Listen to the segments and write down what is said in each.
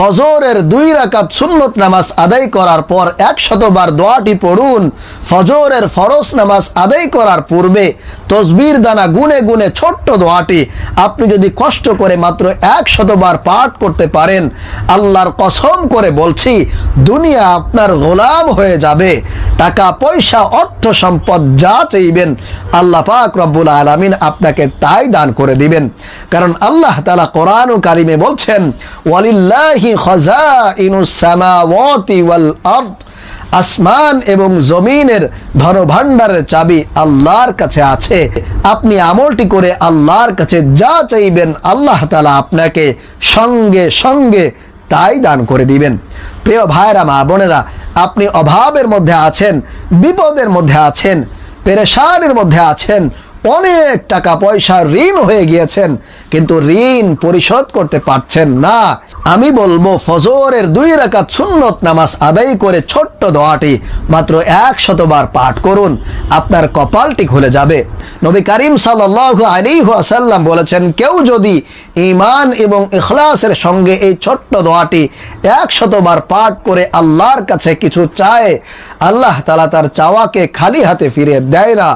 ফজরের দুই রাকাত সুন্নত নামাজ আদায় করার পর একশতবার দোয়াটি পড়ুন। ফজরের ফরজ নামাজ আদায় করার পূর্বে তসবির দানা গুনে গুনে ছোট্ট দোয়াটি আপনি যদি কষ্ট করে মাত্র একশতবার পাঠ করতে পারেন, আল্লাহর কসম করে বলছি, দুনিয়া আপনার গোলাম হয়ে যাবে। টাকা, পয়সা, অর্থ সম্পদ যা চাইবেন, আল্লাহ পাক রব্বুল আলমিন আপনাকে তাই দান করে দিবেন। কারণ আল্লাহ তালা কোরআন কারিমে বলছেন, ওয়ালিল্লাহি আসমান এবং জমিনের ধনভাণ্ডারের চাবি আল্লাহর কাছে আছে। আপনি আমলটি করে আল্লাহর কাছে যা চাইবেন আল্লাহ তালা আপনাকে সঙ্গে সঙ্গে তাই দান করে দিবেন। প্রিয় ভাইরা মা বোনেরা, আপনি অভাবের মধ্যে আছেন, বিপদের মধ্যে আছেন, পেরেশানের মধ্যে আছেন, অনেক টাকা পয়সা ঋণ হয়ে গিয়েছেন, কিন্তু ঋণ পরিশোধ করতে পারছেন না। আমি বলব, ফজরের দুই রাকাত সুন্নত নামাজ আদায় করে ছোট্ট দোয়াটি মাত্র এক শতবার পাঠ করুন। আপনার কপালটি খুলে যাবে। নবী করিম সাল্লাল্লাহু আলাইহি ওয়াসাল্লাম বলেছেন, কেউ যদি ঈমান এবং ইখলাসের সঙ্গে এই ছোট্ট দোয়াটি এক শতবার পাঠ করে আল্লাহর কাছে কিছু চায়, আল্লাহ তালা তার চাওয়াকে খালি হাতে ফিরে দেয় না,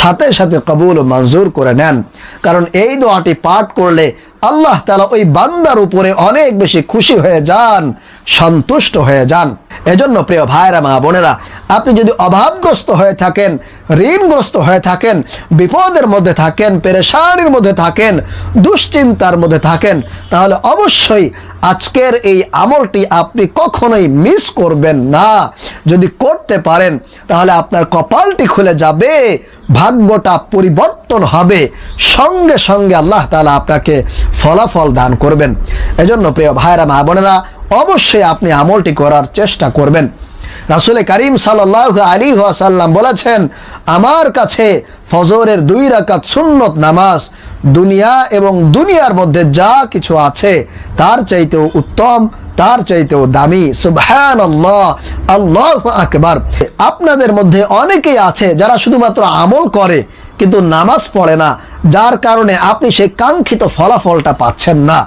সাথে সাথে কবুল মঞ্জুর করে নেন। কারণ এই দোয়াটি পাঠ করলে আল্লাহ তালা ওই বান্দার উপরে অনেক বেশি খুশি হয়ে যান। সন্তুষ্ট হয়ে যান। এজন্য প্রিয় ভাইরা মা বোনেরা, আপনি যদি অভাবগ্রস্ত হয়ে থাকেন, ঋণগ্রস্ত হয়ে থাকেন, বিপদের মধ্যে থাকেন, পেরেশানির মধ্যে থাকেন, দুশ্চিন্তার মধ্যে থাকেন, তাহলে অবশ্যই আজকের এই আমলটি আপনি কখনোই মিস করবেন না। যদি করতে পারেন, তাহলে আপনার কপালটি খুলে যাবে, ভাগ্যটা পরিবর্তন হবে। সঙ্গে সঙ্গে আল্লাহ তালা আপনাকে ফলাফল দান করবেন। এজন্য প্রিয় ভাইরা মা বোনেরা অবশ্যই আপনি আমলটি করার চেষ্টা করবেন। রাসুল করিম সাল্লাহ আলী সাল্লাম বলেছেন, আমার কাছে ফজরের দুই রাকাত সুন্নত নামাজ দুনিয়া এবং দুনিয়ার মধ্যে যা কিছু আছে, তার চাইতেও উত্তম, তার চাইতেও দামি। সুবহান আল্লাহ আল্লাহ আকবার। আপনাদের মধ্যে অনেকেই আছে যারা শুধুমাত্র আমল করে, কিন্তু নামাজ পড়ে না, যার কারণে আপনি সেই কাঙ্ক্ষিত ফলাফলটা পাচ্ছেন না।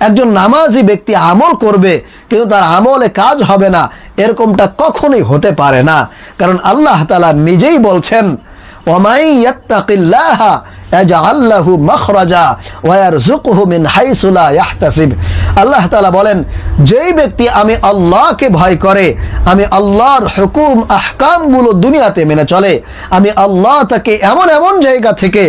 একজন নামাজি ব্যক্তি আমল করবে, কিন্তু তার আমলে কাজ হবে না। এরকমটা কখনোই হতে পারে না। কারণ আল্লাহ তালা নিজেই বলছেন, ওমাই ইয়াত্তাকিল্লাহা ইয়াজআল্লাহু মাখরাজা ওয়া ইয়ারযুকুহু মিন হাইসু লা ইয়াহতাসিব আল্লাহ তাআলা বলেন, যেই ব্যক্তি আমি আল্লাহকে ভয় করে, আমি আল্লাহর হুকুম, আহকামগুলো দুনিয়াতে মেনে চলে, আমি আল্লাহ তাকে এমন এমন জায়গা থেকে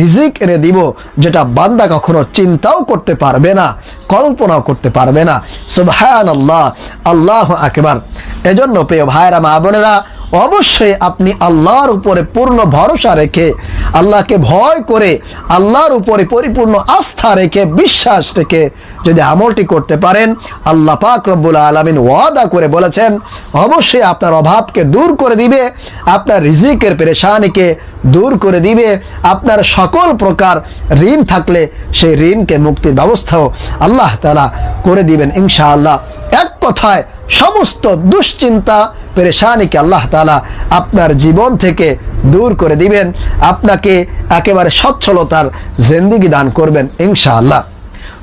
রিজিক এনে দিব যেটা বান্দা কখনো চিন্তাও করতে পারবে না, কল্পনাও করতে পারবে না। সুবহান আল্লাহ আল্লাহ আকবার। এজন্য প্রিয় ভাইরা মা বোনেরা অবশ্যই আপনি আল্লাহর উপরে পূর্ণ ভরসা রেখে, আল্লাহকে ভয় করে, আল্লাহর উপরে পরিপূর্ণ আস্থা রেখে, বিশ্বাস রেখে যদি আমলটি করতে পারেন, আল্লাহ পাক রব্বুল আলমিন ওয়াদা করে বলেছেন, অবশ্যই আপনার অভাবকে দূর করে দিবে, আপনার রিজিকের পেরেশানিকে দূর করে দিবে, আপনার সকল প্রকার ঋণ থাকলে সেই ঋণকে মুক্তির ব্যবস্থাও আল্লাহ তালা করে দিবেন ইনশাআল্লাহ। এক কথায় সমস্ত দুশ্চিন্তা পেরেশানিকে আল্লাহ তালা আপনার জীবন থেকে দূর করে দিবেন। আপনাকে একেবারে সচ্ছলতার জেন্দিগি দান করবেন ইনশাআল্লাহ।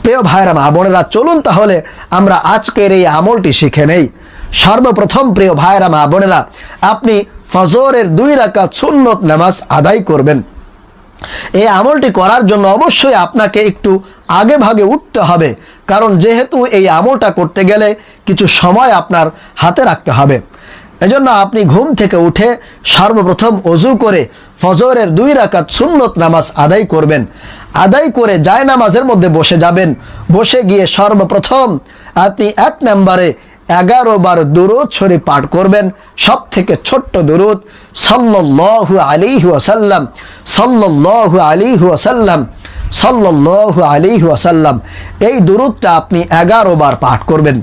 প্রিয় ভাইরা মা বোনেরা, চলুন তাহলে আমরা আজকের এই আমলটি শিখে নেই। সর্বপ্রথম প্রিয় ভাইরা মা বোনেরা, আপনি ফজরের দুই রাকাত সুন্নত নামাজ আদায় করবেন। এই আমলটি করার জন্য অবশ্যই আপনাকে একটু আগে ভাগে উঠতে হবে, কারণ যেহেতু এই আমলটা করতে গেলে কিছু সময় আপনার হাতে রাখতে হবে। এজন্য আপনি ঘুম থেকে উঠে সর্বপ্রথম অজু করে ফজরের দুই রাকাত সুন্নত নামাজ আদায় করবেন। আদায় করে যায় নামাজের মধ্যে বসে যাবেন। বসে গিয়ে সর্বপ্রথম আপনি এক নম্বরে এগারো বার দুরুদ শরীফ পাঠ করবেন। সব থেকে ছোট্ট দুরুদ, সাল্লাল্লাহু আলাইহি ওয়াসাল্লাম, সাল্লাল্লাহু আলাইহি ওয়াসাল্লাম, সাল্লাল্লাহু আলাইহি ওয়াসাল্লাম। এই দুরুদটা আপনি এগারো বার পাঠ করবেন।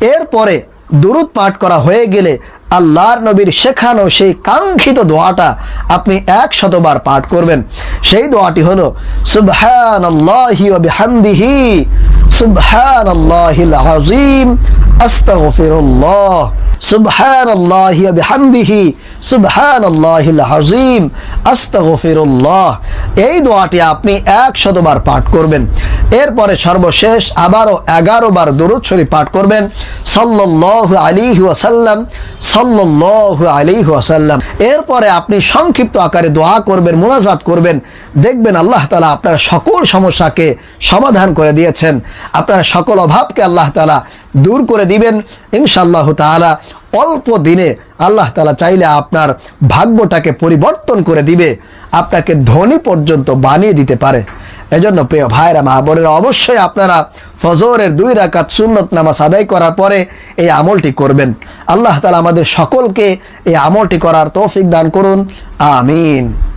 এরপরে দুরুদ পাঠ করা হয়ে গেলে আল্লাহর নবীর শেখানো সেই কাঙ্ক্ষিত দোয়াটা আপনি এক শতবার পাঠ করবেন। সেই দোয়াটি হলো সুবহান আল্লাহি সুবহান আল্লাহিল আজিম আস্তাগফিরুল্লাহ, সুবহানাল্লাহি ওয়া বিহামদিহি, সুবহানাল্লাহিল আযীম, আস্তাগফিরুল্লাহ। এই দোয়াটি আপনি এক শতবার পাঠ করবেন। এরপরে সর্বশেষ আবারও এগারো বার দরুদ শরীফ পাঠ করবেন। সাল্লাল্লাহু আলাইহি ওয়াসাল্লাম, সাল্লাল্লাহু আলাইহি ওয়াসাল্লাম। এরপরে আপনি সংক্ষিপ্ত আকারে দোয়া করবেন, মোনাজাত করবেন। দেখবেন আল্লাহ তালা আপনার সকল সমস্যাকে সমাধান করে দিয়েছেন। আপনার সকল অভাবকে আল্লাহ তালা দূর করে দিবেন। ইনশাল্লাহ তাআলা অল্প দিনে আল্লাহ তালা চাইলে আপনার ভাগ্যটাকে পরিবর্তন করে দিবে। আপনাকে ধনী পর্যন্ত বানিয়ে দিতে পারে। এজন্য প্রিয় ভাইরা, মা বোনেরা, অবশ্যই আপনারা ফজরের দুই রাকাত সুন্নত নামাজ আদায় করার পরে এই আমলটি করবেন। আল্লাহ তালা আমাদের সকলকে এই আমলটি করার তৌফিক দান করুন। আমিন।